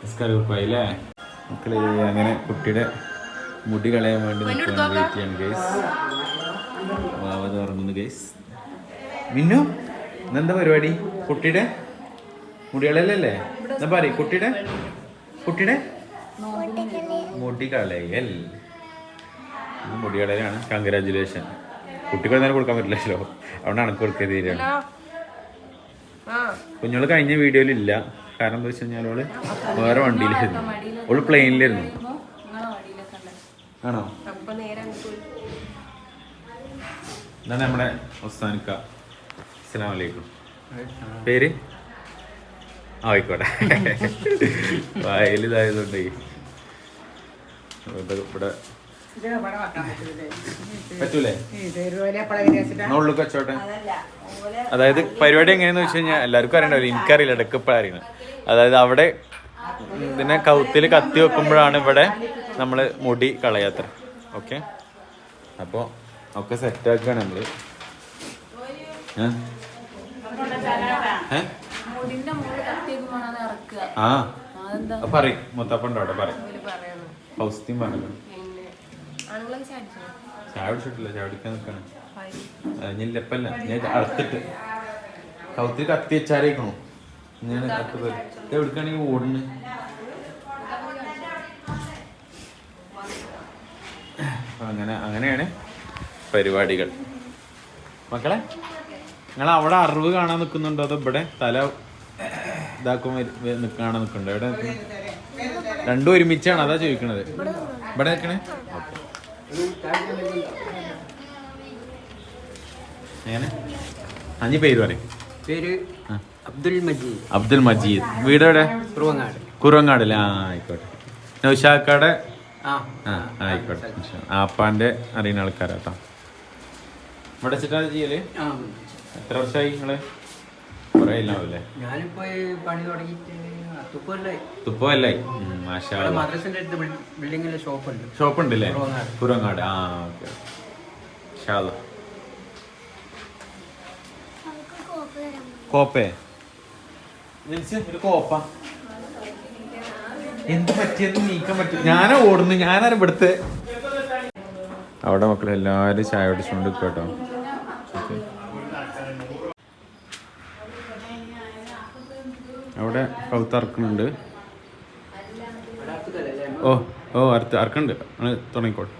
നിസ്കാരപ്പായില്ലേ മക്കളെ അങ്ങനെ കുട്ടിയുടെ മുടി കളയാൻ വേണ്ടി നിൽക്കുകയാണ് വെയിറ്റ് ചെയ്യാണ് ഗൈസ് വാവ തുറങ്ങുന്നു ഗൈസ് മിന്നു ഇന്നെന്താ പരിപാടി? കുട്ടിയുടെ മുടി കളയലല്ലേ എന്നാ പറയും കുട്ടിയുടെ? കുട്ടിയുടെ? മുടി കളയൽ. മുടി കളയലാണ്. കൺഗ്രാജുലേഷൻ കുട്ടികൾ നേരം കൊടുക്കാൻ പറ്റില്ലല്ലോ. അതുകൊണ്ടാണ് അണക്ക് കൊടുക്കുക തീരെയാണ് കുഞ്ഞോൾ കഴിഞ്ഞ വീഡിയോയിലില്ല കാരണം എന്താ വെച്ച് കഴിഞ്ഞാൽ ഓൾ വേറെ വണ്ടിയിലായിരുന്നു. ഓൾ പ്ലെയിനിലായിരുന്നു. ആണോ? ഇതാണ് നമ്മുടെ അസ്സലാമു അലൈക്കും. പേര്? ആയിക്കോട്ടെ. വയലിതായതുകൊണ്ടേ. ഇവിടെ പറ്റൂലേ? അതായത് പരിപാടി എങ്ങനെയാന്ന് വെച്ച് കഴിഞ്ഞാൽ എല്ലാവർക്കും അറിയണ്ടാവില്ല എനിക്കറിയില്ല ഇടയ്ക്ക് ഇപ്പം അറിയുന്നത്. അതായത് അവിടെ ഇതിനെ കൗത്തിൽ കത്തി വെക്കുമ്പോഴാണ് ഇവിടെ നമ്മൾ മുടി കളയാത്ര ഓക്കെ? അപ്പോൾ ഒക്കെ സെറ്റ് ആക്കുകയാണ് നമ്മൾ ആ. പറയും മുത്തപ്പണ്ടോട്ടെ അവിടെ? പറയും. ഹൗസ്തീം പറഞ്ഞു ചായ കുടിച്ചിട്ടില്ല ചായ കുടിക്കാൻ നിൽക്കണം ഞാൻ ലെപ്പല്ല ഞാൻ അറുത്തിട്ട്. കൗത്തിൽ കത്തി വെച്ചാരേക്കണോ. ഞാൻ എവിടേക്കാണെങ്കിൽ ഓടുന്നു അങ്ങനെ അങ്ങനെയാണ് പരിപാടികൾ. മക്കളെ നിങ്ങൾ അവിടെ അറിവ് കാണാൻ നിൽക്കുന്നുണ്ടോ അതോ ഇവിടെ തല ഇതാക്കും കാണാൻ നിൽക്കുന്നുണ്ടോ എവിടെ നിൽക്കുന്നു രണ്ടും ഒരുമിച്ചാണ് അതാ ചോദിക്കണത്. ഇവിടെ നിൽക്കണേ എങ്ങനെ? അഞ്ച് പേര് പറയും. പേര് അബ്ദുൽ മജീദ്. അബ്ദുൽ മജീദ്. വീട് എവിടെ? കുറുവങ്ങാട്. അല്ലേ ആ ആയിക്കോട്ടെ. നൗഷാക്കാടെ? ആ. ആയിക്കോട്ടെ. ആപ്പാന്റെ അറിയുന്ന ആൾക്കാരാട്ടോ. ഇവിടെ വെച്ചിട്ടാ ചെയ്യൽ? എത്ര വർഷമായി നിങ്ങൾ? കുറേ ഇല്ലാവല്ലേ ഞാനിപ്പോ പണി തുടങ്ങിയിട്ട് തുപ്പല്ലായി മദ്രസിന്റെ അടുത്ത്. കുറുവങ്ങാട് ആ ഓക്കെ ഷാദ കോപ്പേ? ഒരു കോപ്പ. എന്ത് പറ്റിയെന്ന് നീക്കാൻ പറ്റും? ഞാനാ ഓടുന്നു ഞാനാണ് ഇവിടുത്തെ അവിടെ മക്കൾ എല്ലാവരും ചായ കുടിച്ചുകൊണ്ട് കേട്ടോ അവിടെ കൗത്തറക്കുന്നുണ്ട് ഓ ഓ അറുത്ത് അറക്കുന്നുണ്ട്. തുടങ്ങിക്കോട്ടെ.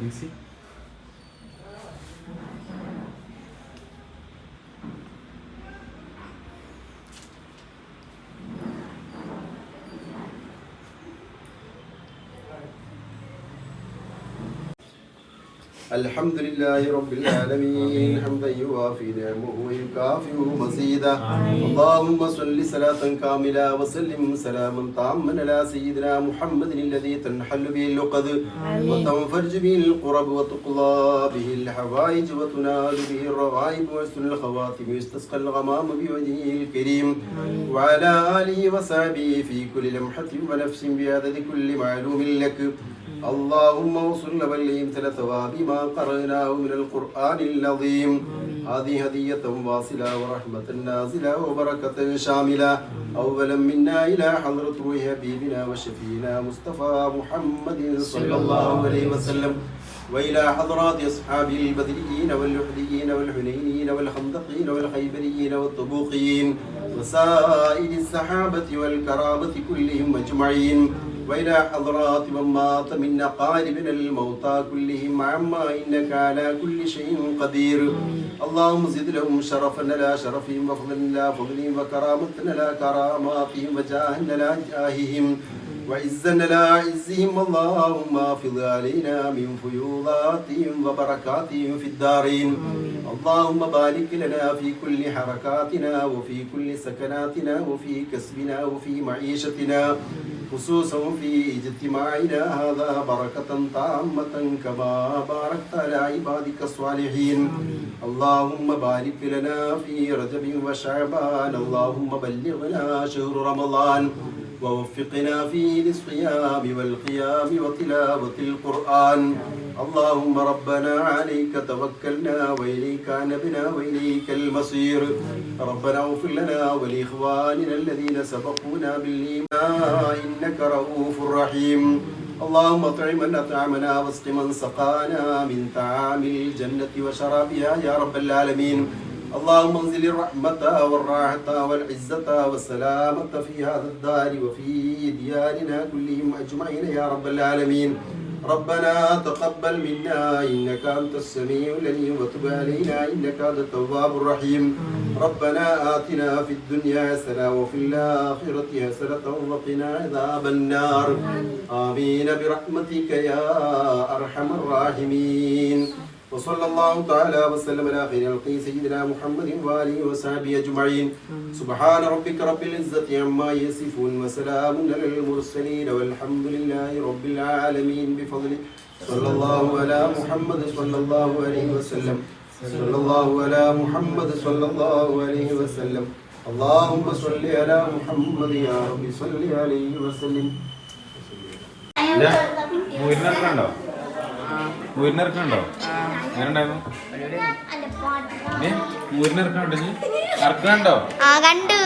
എന്തൊരു الحمد لله رب العالمين حمدا يوافي نعمه ويكافئ مزيدا اللهم صل صلاة كاملة وسلم سلاما تاما على سيدنا محمد الذي تنحل به اللقد وتنفرج به القرب وتقضى به الحوائج وتنال به الرغائب ويسر الخواتم ويستسقى الغمام بوجهه الكريم وعلى آله وصحبه في كل لمحة ونفس بعدد كل معلوم لك اللهم وصل وبلغ مثل ثواب ما قرأناه من القرآن العظيم هذه هدية واصلة ورحمة نازلة وبركة شاملة أولا منا إلى حضرة روح حبيبنا وشفينا مصطفى محمد صلى الله عليه وسلم وإلى حضرات أصحابه البدريين واللحديين والحنينيين والخندقين والخيبريين والطبوقيين وسائر السحابة والكرامة كلهم أجمعين وإلى حضرات من مات من أقاربنا الموتى كلهم عما إنك على كل شيء قدير اللهم زد لهم شرفا لا شرفهم وفضلا لا فضلهم وكرامة لا كراماتهم وجاها لا جاههم وعزا لا عزهم اللهم افض علينا من فيوضاتهم وبركاتهم في الدارين اللهم بارك لنا في كل حركاتنا وفي كل سكناتنا وفي كسبنا وفي معيشتنا خصوصا في اجتماعنا هذا بركة تامة كما باركت على عبادك الصالحين اللهم بارك لنا في رجب وشعبان اللهم بلغنا شهر رمضان ووفقنا فيه للصيام والقيام وتلاوة القرآن اللهم ربنا عليك توكلنا وإليك نبنا وإليك المصير. ربنا اغفر لنا ولإخواننا الذين سبقونا بالإيمان. إنك رؤوف رحيم. اللهم اطعم من أطعمنا واسق من سقانا من طعام الجنة وشرابها يا رب العالمين. اللهم انزل الرحمة والراحة والعزة والسلامة في هذا الدار وفي ديارنا كلهم أجمعين يا رب العالمين. ربنا تقبل منا إنك أنت السميع العليم وتب علينا إنك أنت التواب الرحيم ربنا آتنا في الدنيا حسنة وفي الآخرة حسنة وقنا عذاب النار آمين برحمتك يا أرحم الراحمين وصلى الله تعالى وسلم على خير الخلق سيدنا محمد وآله وصحبه أجمعين سبحان ربك رب العزة عما يصفون وسلام على المرسلين والحمد لله رب العالمين بفضله صلى الله على محمد صلى الله عليه وسلم صلى الله على محمد صلى الله عليه وسلم اللهم صل على محمد يا رب صل عليه وسلم لا مو يرنكندو മൂരിനിറക്കണ്ടോ എങ്ങനെ ഉണ്ടായിരുന്നു നീ ഇറക്കണ്ടോ കണ്ടു.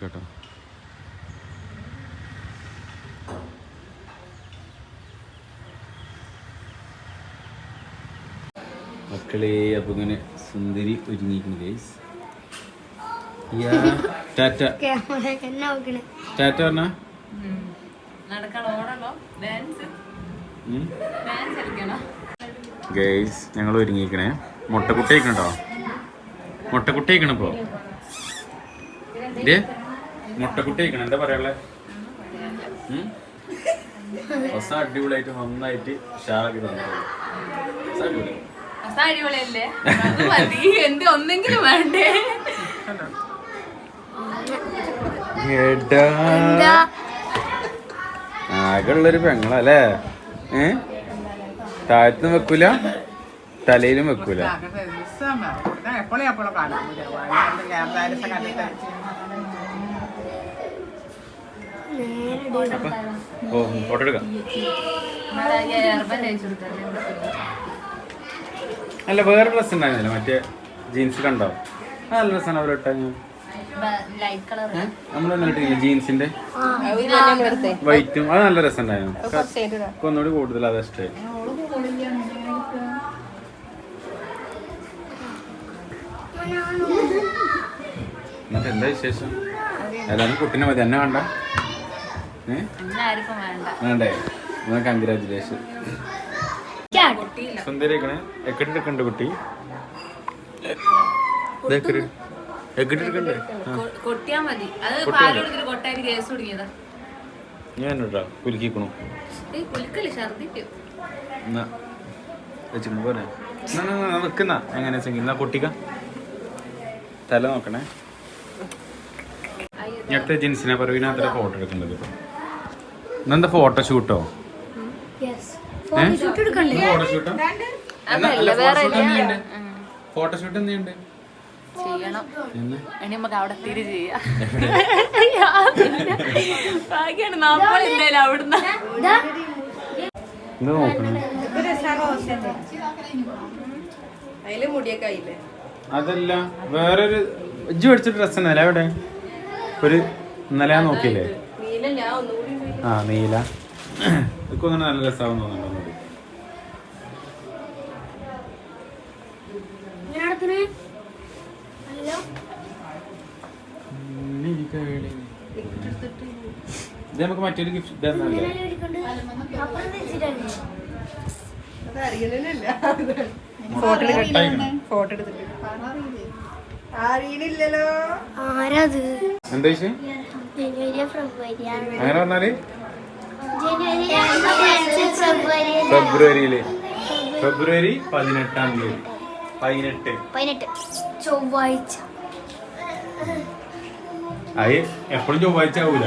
കേട്ടോ. മക്കളെ അപ്പൊ ഇങ്ങനെ സുന്ദരി ഒരുങ്ങിയിരിക്കുന്നു ഗൈസ് ടാറ്റ തന്നെ ടാറ്റ പറഞ്ഞ ഗൈസ് ഞങ്ങൾ ഒരുങ്ങിക്കണേ മുട്ടക്കുട്ടി ആയിക്കണോ മുട്ടക്കുട്ടി ആയിക്കണ ഇപ്പോ. മുട്ടക്കുട്ടി ആയിക്കണം എന്താ പറയാനുള്ളത് ദിവസം അടിപൊളിയായിട്ട് നന്നായിട്ട് തന്നിട്ടുണ്ട്. അടിപൊളി അസ അടിപൊളിയല്ലേ? അത് മതി. എന്ത് ഒന്നെങ്കിലും വേണ്ടേ? ആകെയുള്ളൊരു പെങ്ങളല്ലേ? ഏ? താഴത്തും വെക്കൂല തലയിലും വെക്കൂല. ഓ ഫോട്ടോ എടുക്കാം. അല്ല വേറെ ഡ്രസ് ഉണ്ടായിരുന്നില്ല. മറ്റേ ജീൻസ് കണ്ടോ? നല്ല ഡ്രസ്സാണ് അവരിട്ടാ ഞാൻ ലൈറ്റ് കളർ നമ്മൾ ഇട്ടില്ല ജീൻസിന്റെ വൈറ്റും അത് നല്ല രസം ഉണ്ടായിരുന്നു ഒന്നുകൂടി കൂടുതൽ അത് ഇഷ്ടമായി എന്നിട്ട് എന്താ വിശേഷം? ഏതായാലും കുട്ടീനെ മതി. എന്നെ വേണ്ട. വേണ്ട. എന്നാ കൺഗ്രാറ്റുലേഷൻ സുന്ദരിക്കണേ കണ്ട് കുട്ടി. എക്കെടുക്കണ്ടേ കൊ- കൊട്ടിയാ മതി. അത് കൊട്ടിയാ പാൽ കൊടുത്തിട്ട് കൊട്ടായിട്ട് കേസ് തുടങ്ങിയതാ ഞാൻ കേട്ടോ കുലുക്കിക്കണു? ഏയ് കുലുക്കല്ലേ ഛർദിക്കും. എന്നാ വെച്ചിട്ട് പോരെ. എന്നാ, എന്നാ, എന്നാ, നിക്കുന്ന എങ്ങനെ വെച്ചെങ്കിൽ എന്നാ കുട്ടിക്ക തല നോക്കണേ. ഇങ്ങനത്തെ ജിൻസിനെ പറവിന അത്ര ഫോട്ടോ എടുക്കുന്നത് ഇന്നെന്താ ഫോട്ടോ ഷൂട്ടോ ഫോട്ടോ ഷൂട്ട് ഫോട്ടോ ഷൂട്ട് എന്തുണ്ട് ചെയ്യണം. ഇനി നമുക്ക് അവിടെ തിരി ചെയ്യാം. ബാക്കിയാണ്. അവിടുന്ന്. അതല്ല വേറൊരു ഇജ്ജ് മേടിച്ച ഡ്രസ് തന്നെ അവിടെ? ഒരു ഇന്നലെ ഞാൻ നോക്കിയില്ലേ? നീല ഞാൻ ഒന്നുകൂടി ആ നീല. ഇതൊക്കെ അങ്ങനെ നല്ല രസമാവും തോന്നുന്നുണ്ട് ഇത് നമുക്ക് മറ്റൊരു ഗിഫ്റ്റ് ഫോട്ടോ എടുത്തിട്ട്. ആരാത്? എന്താ വിഷയം അങ്ങനെ പറഞ്ഞാൽ ഫെബ്രുവരിയിൽ. ഫെബ്രുവരി പതിനെട്ടാം തീയതി. പതിനെട്ട്. പതിനെട്ട്. ചൊവ്വാഴ്ച. അത് എപ്പോഴും ചൊവ്വാഴ്ച ആവൂല.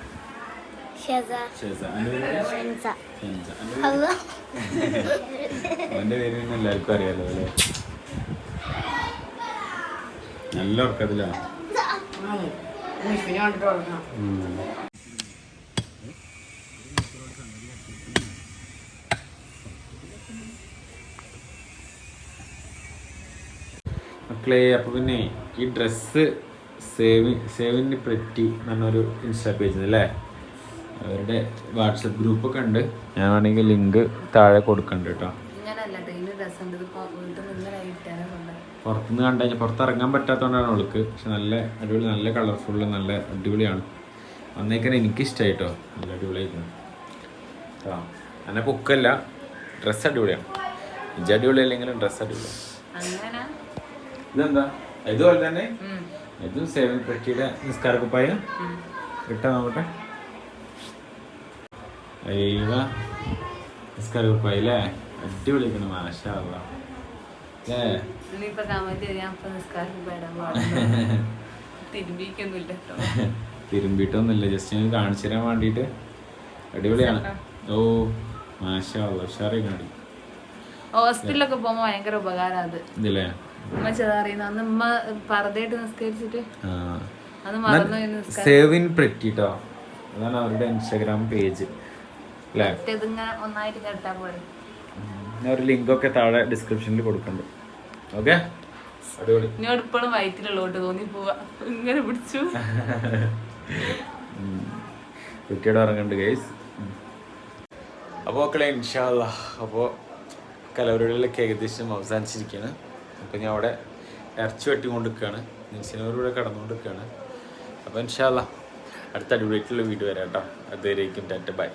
അവന്റെ പേര് പിന്നെ എല്ലാവർക്കും അറിയാലോ അല്ലേ? നല്ല ഉറക്കത്തിലാണ് മക്കളെ അപ്പൊ പിന്നെ ഈ ഡ്രസ് സേവിങ് പറ്റി എന്നൊരു ഇൻസ്റ്റാ പേജ് അല്ലേ അവരുടെ വാട്സപ്പ് ഗ്രൂപ്പൊക്കെ ഉണ്ട്. ഞാൻ വേണമെങ്കിൽ ലിങ്ക് താഴെ കൊടുക്കണ്ട് കേട്ടോ. പുറത്തുനിന്ന് കണ്ടു കഴിഞ്ഞാൽ പുറത്തിറങ്ങാൻ പറ്റാത്തതുകൊണ്ടാണ് അവൾക്ക്. പക്ഷെ നല്ല അടിപൊളി നല്ല കളർഫുള്ള് നല്ല അടിപൊളിയാണ്. വന്നേക്കാൻ എനിക്ക് ഇഷ്ടമായിട്ടോ നല്ല അടിപൊളിയായിരുന്നു ആ അങ്ങനെ പൊക്കല്ല. ഡ്രസ്സ് അടിപൊളിയാണ്. ഇജ് അടിപൊളി അല്ലെങ്കിലും ഡ്രസ്സ് അടിപൊളിയാണ് ഇതെന്താ? ഇതുപോലെ തന്നെ. ഇതും സേവൻ പെട്ടിയുടെ നിസ്കാര കുപ്പായ കിട്ടാ ഇട്ടാ നോക്കട്ടെ അയ്യവ നിസ്കാര കുപ്പായ അല്ലേ അടിപൊളിക്കണം മാഷാ അല്ലാ. അല്ലേ ഇനിയിപ്പോ കമന്റ് ഞാൻ ഇപ്പൊ തിരുമ്പിക്കൊന്നുമില്ല കേട്ടോ. തിരുമ്പിട്ടൊന്നുമില്ല ജസ്റ്റ് ഞാൻ കാണിച്ചു തരാൻ വേണ്ടിയിട്ട്. അടിപൊളിയാണ്. ഓ മാഷാ ഉഷാറിയാണ് ഹോസ്റ്റലിലൊക്കെ പോകുമ്പോ ഭയങ്കര ഉപകാരം അത്. ഇതില്ലേ ഉമ്മ ചെറിയുന്ന അന്ന് ഉമ്മ പറതായിട്ട് നിസ്കരിച്ചിട്ട് ആ. അന്ന് മറന്നു പോയി നിസ്കാരം. സേവിൻ പ്രിറ്റിട്ടോ അതാണ് അവരുടെ ഇൻസ്റ്റാഗ്രാം പേജ് അല്ലേ ഇതിങ്ങനെ ഒന്നായിട്ട് കേട്ടാ പോലെ ഞാൻ ഒരു ലിങ്കൊക്കെ താഴെ ഡിസ്ക്രിപ്ഷനിൽ കൊടുക്കുന്നുണ്ട് ഓക്കെ? അടിപൊളി. ഇനിയോട് ഇപ്പോഴും വയറ്റിലുള്ളോട്ട് തോന്നി പോവാ. ഇങ്ങനെ പിടിച്ചു. കുട്ടിയുടെ ഇറങ്ങുന്നുണ്ട് ഗൈസ് അപ്പോൾ മക്കളെ ഇൻഷാല്ല അപ്പോൾ കലവരകളിലൊക്കെ ഏകദേശം അവസാനിച്ചിരിക്കുകയാണ് അപ്പോൾ ഞാൻ അവിടെ ഇറച്ചി വെട്ടിക്കൊണ്ട് നിൽക്കുകയാണ് കടന്നുകൊണ്ടിരിക്കുകയാണ് കടന്നുകൊണ്ട് നിൽക്കുകയാണ് അപ്പോൾ ഇൻഷാല്ല അടുത്ത അടിപൊളിയായിട്ടുള്ള വീഡിയോ വരാം കേട്ടോ. അതുവരേക്കും ടാറ്റ ബൈ.